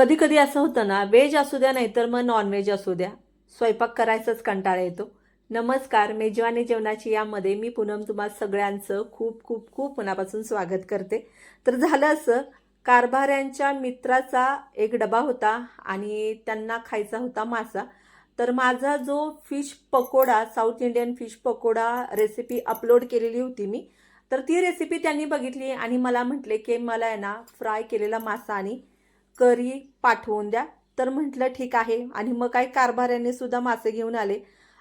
कधी कधी असं होतं ना व्हेज असू द्या नाहीतर मग नॉनव्हेज असू द्या. स्वयंपाक करायचाच कंटाळा येतो. नमस्कार मेजवानी जेवणाची यामध्ये मी पूनम तुम्हा सगळ्यांचं खूप खूप खूप मनापासून स्वागत करते. तर झालं असं कारभाऱ्यांच्या मित्राचा एक डबा होता आणि त्यांना खायचा होता मासा. तर माझा जो fish pakoda south Indian fish pakoda recipe upload केलेली होती मी तर ती रेसिपी त्यांनी बघितली आणि मला म्हटले की मला आहे ना फ्राय केलेला मासा आणि करी पाठवून द्या. तर म्हटलं ठीक आहे. आणि मग काही कारभाऱ्याने सुद्धा मासे घेऊन आले.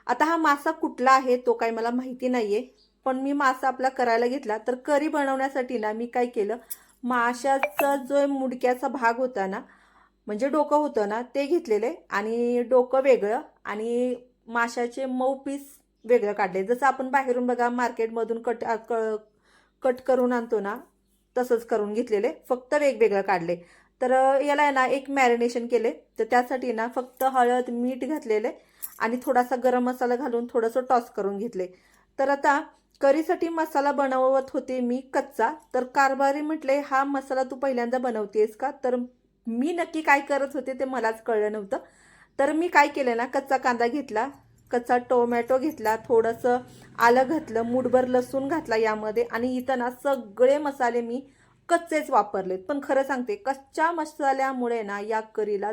आता हा मासा कुठला आहे तो काही मला माहिती नाही आहे पण मी मासा आपला करायला घेतला. तर करी बनवण्यासाठी ना मी काय केलं माशाचा जो मुडक्याचा भाग होता ना म्हणजे डोकं होतं ना ते घेतलेले. आणि डोकं वेगळं आणि माशाचे मऊ पीस वेगळं काढले. जसं आपण बाहेरून बघा मार्केटमधून कट कट करून आणतो ना तसंच करून घेतलेले. फक्त वेगवेगळं काढले. तर याला आहे ना एक मॅरिनेशन केले तर त्यासाठी ना फक्त हळद मीठ घातलेले आणि थोडासा गरम मसाला घालून थोडंसं टॉस करून घेतले तर आता करीसाठी मसाला बनवत होते मी कच्चा. तर कारभारी म्हटले हा मसाला तू पहिल्यांदा बनवतेस का? तर मी नक्की काय करत होते ते मलाच कळलं नव्हतं. तर मी काय केलं ना कच्चा कांदा घेतला कच्चा टोमॅटो घेतला थोडंसं आलं घातलं मूठभर लसूण घातला यामध्ये आणि इथं ना सगळे मसाले मी कच्चेच वापरलेत. पण खरं सांगते कच्च्या मसाल्यामुळे ना या करीला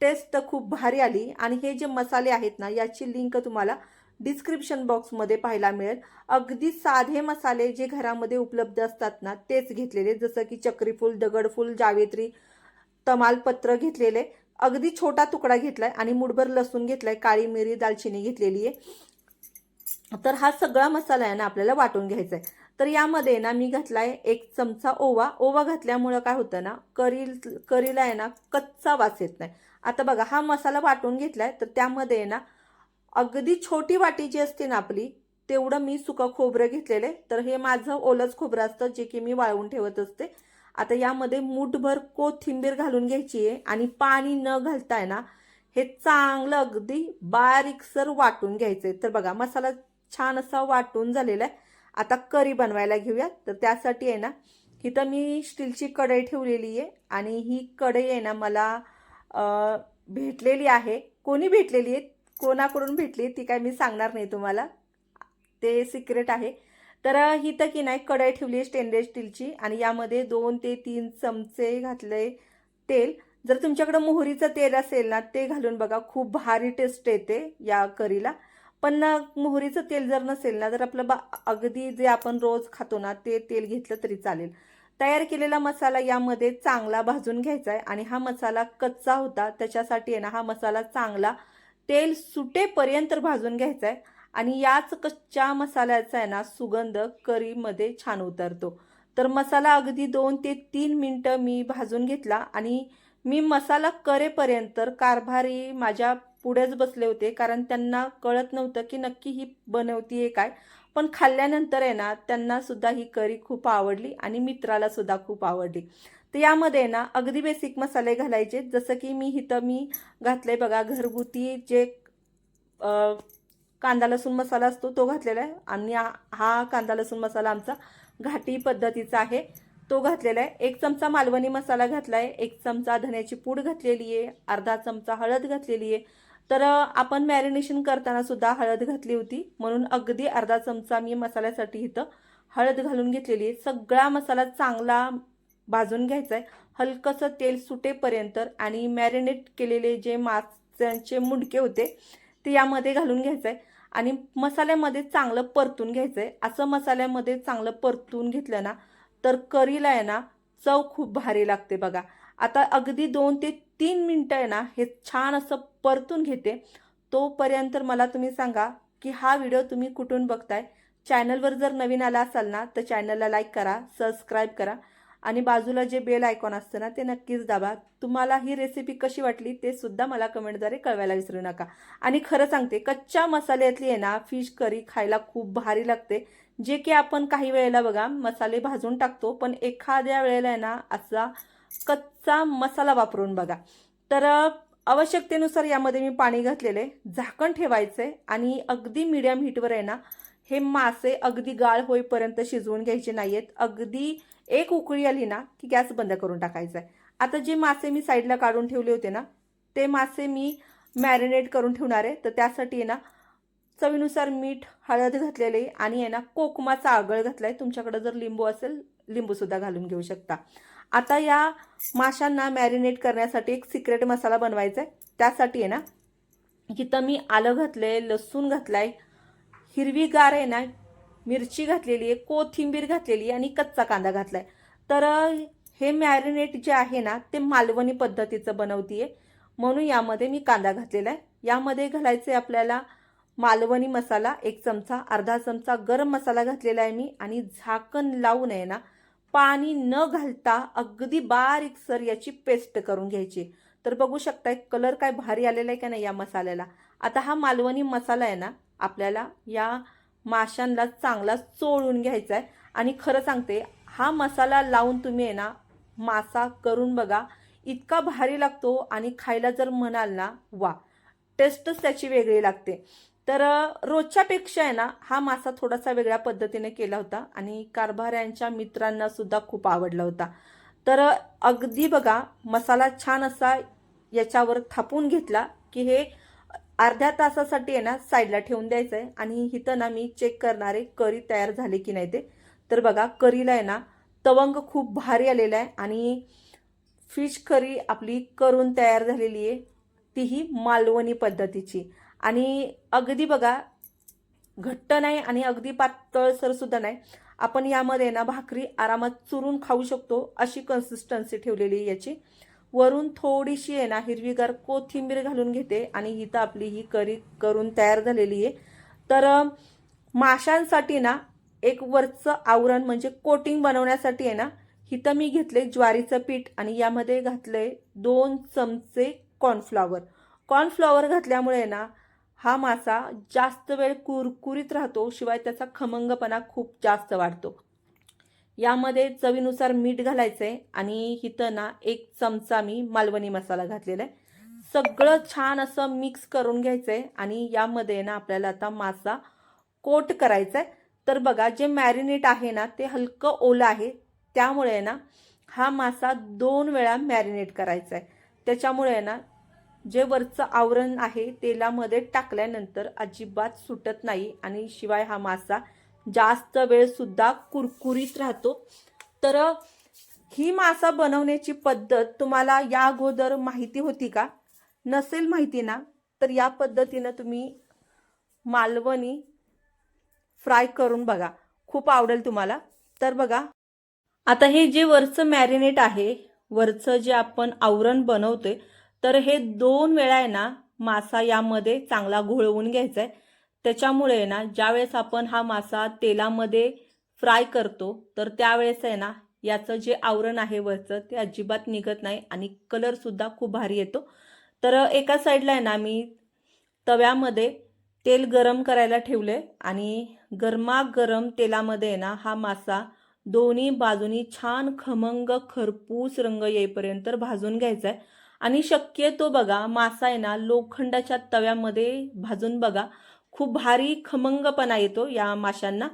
टेस्ट तर खूप भारी आली. आणि हे जे मसाले आहेत ना याची लिंक तुम्हाला डिस्क्रिप्शन बॉक्समध्ये पाहायला मिळेल. अगदी साधे मसाले जे घरामध्ये उपलब्ध असतात ना तेच घेतलेले. जसं की चक्रीफूल दगडफूल जावेत्री तमालपत्र घेतलेले. अगदी छोटा तुकडा घेतलाय आणि मुठभर लसूण घेतलाय काळी मिरी दालचिनी घेतलेली आहे तर हा सगळा मसाला आहे ना आपल्याला वाटून घ्यायचा आहे तर यामध्ये ना मी घातलाय एक चमचा ओवा. ओवा घातल्यामुळं काय होतं ना करी करीला आहे ना कच्चा वास येत नाही. आता बघा हा मसाला वाटून घेतलाय तर त्यामध्ये आहे ना अगदी छोटी वाटी जी असते ना आपली तेवढं मी सुकं खोबरं घेतलेलं तर हे माझं ओलंच खोबरं असतं जे की मी वाळवून ठेवत असते. आता यामध्ये मूठभर कोथिंबीर घालून घ्यायची आहे आणि पाणी न घालताय ना हे चांगलं अगदी बारीकसर वाटून घ्यायचं आहे तर बघा मसाला छान असा वाटून झालेला आहे. आता करी बनवायला घेऊया. तर त्यासाठी आहे ना इथं मी स्टीलची कढई ठेवलेली आहे आणि ही कढई आहे ना मला भेटलेली आहे. कोणी भेटलेली आहे? कोणाकडून भेटली ती काय मी सांगणार नाही तुम्हाला. ते सिक्रेट आहे. तर इथं की नाही कढई ठेवली आहे स्टेनलेस स्टीलची आणि यामध्ये दोन ते तीन चमचे घातले तेल. जर तुमच्याकडं मोहरीचं तेल असेल ना ते घालून बघा खूप भारी टेस्ट येते या करीला. पण मोहरीचं तेल जर नसेल ना जर आपलं बा अगदी जे आपण रोज खातो ना ते तेल घेतलं तरी चालेल. तयार केलेला मसाला यामध्ये चांगला भाजून घ्यायचा आहे आणि हा मसाला कच्चा होता त्याच्यासाठी आहे ना हा मसाला चांगला तेल सुटेपर्यंत भाजून घ्यायचा आहे आणि याच कच्च्या मसाल्याचा आहे ना सुगंध करीमध्ये छान उतरतो. तर मसाला अगदी दोन ते तीन मिनटं मी भाजून घेतला आणि मी मसाला करेपर्यंत कारभारी माझ्या पुढेच बसले होते कारण त्यांना कळत नव्हतं की नक्की ही बनवतीये काय. पण खाल्ल्यानंतर आहे ना त्यांना सुद्धा ही करी खूप आवडली आणि मित्राला सुद्धा खूप आवडली. तर यामध्ये ना अगदी बेसिक मसाले घालायचे. जसं की मी इथं मी घातले बघा घरगुती जे कांदा लसूण मसाला असतो तो घातलेला आहे. आणि हा- हा कांदा लसूण मसाला आमचा घाटी पद्धतीचा आहे. तो घातलेला आहे. एक चमचा मालवणी मसाला घातला आहे एक चमचा धन्याची पूड घातलेली आहे अर्धा चमचा हळद घातलेली आहे तर आपण मॅरिनेशन करताना सुद्धा हळद घातली होती. म्हणून अगदी अर्धा चमचा मी मसाल्यासाठी इथं हळद घालून घेतलेली आहे. सगळा मसाला चांगला भाजून घ्यायचा आहे हलकंसं तेल सुटेपर्यंत आणि मॅरिनेट केलेले जे माशांचे मुंडके होते ते यामध्ये घालून घ्यायचं आहे आणि मसाल्यामध्ये चांगलं परतून घ्यायचं आहे असं मसाल्यामध्ये चांगलं परतून घेतलं ना तर करीला आहे ना चव खूप भारी लागते बघा. आता अगदी दोन ते तीन मिनटं आहे ना हे छान असं परतून घेते. तोपर्यंत मला तुम्ही सांगा की हा व्हिडिओ तुम्ही कुठून बघताय? चॅनलवर जर नवीन आला असाल ना तर चॅनलला लाईक करा सबस्क्राईब करा. आणि बाजूला जे बेल आयकॉन असतं ना ते नक्कीच दाबा. तुम्हाला ही रेसिपी कशी वाटली ते सुद्धा मला कमेंटद्वारे कळवायला विसरू नका. आणि खरं सांगते कच्च्या मसाल्यातली आहे ना फिश करी खायला खूप भारी लागते. जे की आपण काही वेळेला बघा मसाले भाजून टाकतो पण एखाद्या वेळेला आहे ना असा कच्चा मसाला वापरून बघा. तर आवश्यकतेनुसार यामध्ये मी पाणी घातलेले झाकण ठेवायचे आणि अगदी मिडियम हीटवर आहे ना हे मासे अगदी गाळ होईपर्यंत शिजवून घ्यायचे नाही आहेत अगदी एक उकळी आली ना की गॅस बंद करून टाकायचा आहे. आता जे मासे मी साईडला काढून ठेवले होते ना ते मासे मी मॅरिनेट करून ठेवणार आहे. तर त्यासाठी आहे ना चवीनुसार मीठ हळद घातलेले आणि आहे ना कोकमाचा आगळ घातला आहे तुमच्याकडे जर लिंबू असेल लिंबूसुद्धा घालून घेऊ शकता. आता या माशांना मॅरिनेट करण्यासाठी एक सिक्रेट मसाला बनवायचा आहे त्यासाठी आहे ना इथं मी आलं घातलं आहे लसूण घातला आहे हिरवीगार आहे ना मिरची घातलेली आहे कोथिंबीर घातलेली आहे आणि कच्चा कांदा घातला आहे तर हे मॅरिनेट जे आहे ना ते मालवणी पद्धतीचं बनवते म्हणून यामध्ये मी कांदा घातलेला आहे यामध्ये घालायचं आहे आपल्याला मालवणी मसाला एक चमचा अर्धा चमचा गरम मसाला घातलेला आहे मी. आणि झाकण लावून आहे ना पाणी न घालता अगदी बारीकसर याची पेस्ट करून घ्यायची. तर बघू शकताय कलर काय भारी आलेला आहे का नाही या मसाल्याला? आता हा मालवणी मसाला आहे ना आपल्याला या माशांना चांगला चोळून घ्यायचा आहे आणि खरं सांगते हा मसाला लावून तुम्ही आहे ना मासा करून बघा इतका भारी लागतो आणि खायला जर म्हणाल ना वा टेस्टच त्याची वेगळी लागते. तर रोजच्यापेक्षा आहे ना हा मासा थोडासा वेगळ्या पद्धतीने केला होता आणि कारभाऱ्यांच्या मित्रांना सुद्धा खूप आवडला होता. तर अगदी बघा मसाला छान असा याच्यावर थापून घेतला की हे अर्ध्या तासासाठी आहे ना साईडला ठेवून द्यायचं आहे आणि इथं ना मी चेक करणारे करी तयार झाले की नाही ते. तर बघा करीला आहे ना तवंग खूप भारी आलेला आहे आणि फिश करी आपली करून तयार झालेली आहे तीही मालवणी पद्धतीची. आणि अगदी बघा घट्ट नाही आणि अगदी पातळसर सुद्धा नाही. आपण यामध्ये ना भाकरी आरामात चुरून खाऊ शकतो अशी कन्सिस्टन्सी ठेवलेली आहे याची. वरून थोडीशी आहे ना हिरवीगार कोथिंबीर घालून घेते आणि इथं आपली ही करी करून तयार झालेली आहे. तर माशांसाठी ना एक वरचं आवरण म्हणजे कोटिंग बनवण्यासाठी आहे ना इथं मी घेतले ज्वारीचं पीठ आणि यामध्ये घातले दोन चमचे कॉर्नफ्लॉवर कॉर्नफ्लॉवर घातल्यामुळे ना हा मासा जास्त वेळ कुरकुरीत राहतो शिवाय त्याचा खमंगपणा खूप जास्त वाढतो. यामध्ये चवीनुसार मीठ घालायचं आहे आणि इथं ना एक चमचा मी मालवणी मसाला घातलेला आहे. सगळं छान असं मिक्स करून घ्यायचं आहे आणि यामध्ये ना आपल्याला आता मासा कोट करायचा आहे तर बघा जे मॅरिनेट आहे ना ते हलकं ओलं आहे. त्यामुळे ना हा मासा दोन वेळा मॅरिनेट करायचा आहे त्याच्यामुळे ना जे वरचं आवरण आहे तेलामध्ये टाकल्यानंतर अजिबात सुटत नाही आणि शिवाय हा मासा जास्त वेळसुद्धा कुरकुरीत राहतो. तर ही मासा बनवण्याची पद्धत तुम्हाला या अगोदर माहिती होती का? नसेल माहिती ना? तर या पद्धतीनं तुम्ही मालवणी फ्राय करून बघा. खूप आवडेल तुम्हाला. तर बघा. आता हे जे वरचं मॅरिनेट आहे वरचं जे आपण आवरण बनवतोय तर हे दोन वेळा आहे ना मासा यामध्ये चांगला घोळवून घ्यायचा आहे त्याच्यामुळे ना ज्यावेळेस आपण हा मासा तेलामध्ये फ्राय करतो तर त्यावेळेस आहे ना याचं जे आवरण आहे वरचं ते अजिबात निघत नाही आणि कलरसुद्धा खूप भारी येतो. तर एका साईडला आहे ना मी तव्यामध्ये तेल गरम करायला ठेवले आणि गरमागरम तेलामध्ये आहे ना हा मासा दोन्ही बाजूनी छान खमंग खरपूस रंग येईपर्यंत भाजून घ्यायचा आहे आणि शक्यतो बघा मासा आहे ना लोखंडाच्या तव्यामध्ये भाजून बघा. खूप भारी खमंगपणा येतो या माशांना.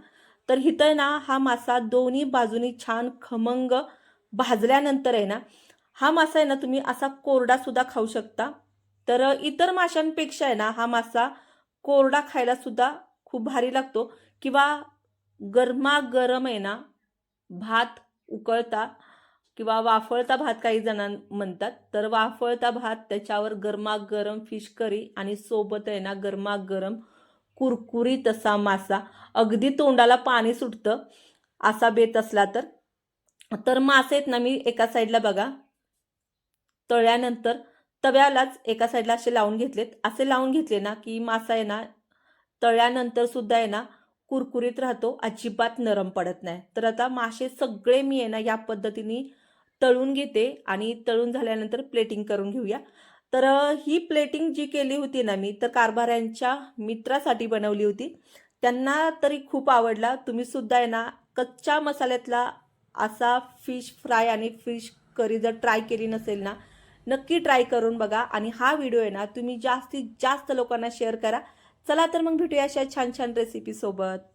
तर इथं ना हा मासा दोन्ही बाजूनी छान खमंग भाजल्यानंतर आहे ना हा मासा आहे ना तुम्ही असा कोरडा सुद्धा खाऊ शकता. तर इतर माशांपेक्षा आहे ना हा मासा कोरडा खायला सुद्धा खूप भारी लागतो. किंवा गरमागरम आहे ना भात उकळता किंवा वाफळता भात काही जणां म्हणतात तर वाफळता भात त्याच्यावर गरमागरम फिश करी आणि सोबत आहे ना गरमागरम कुरकुरी तसा मासा. अगदी तोंडाला पाणी सुटतं असा बेत असला तर. तर मासे आहेत ना मी एका साईडला बघा. तळल्यानंतर तव्यालाच एका साईडला असे लावून घेतलेत. असे लावून घेतले ना की मासा आहे ना तळल्यानंतर सुद्धा आहे ना कुरकुरीत राहतो अजिबात नरम पडत नाही. तर आता मासे सगळे मी आहे ना या पद्धतीने तळून घेते आणि तळून झाल्यानंतर प्लेटिंग करून घेऊया. तर ही प्लेटिंग जी केली होती ना मी तर कारभाऱ्यांच्या मित्रासाठी बनवली होती. त्यांना तरी खूप आवडला. तुम्ही सुद्धा आहे ना कच्च्या मसाल्यातला असा फिश फ्राय आणि फिश करी जर ट्राय केली नसेल ना नक्की ट्राय करून बघा. आणि हा व्हिडिओ आहे ना तुम्ही जास्तीत जास्त लोकांना शेअर करा. चला तर मग भेटूया अशा छान छान रेसिपीसोबत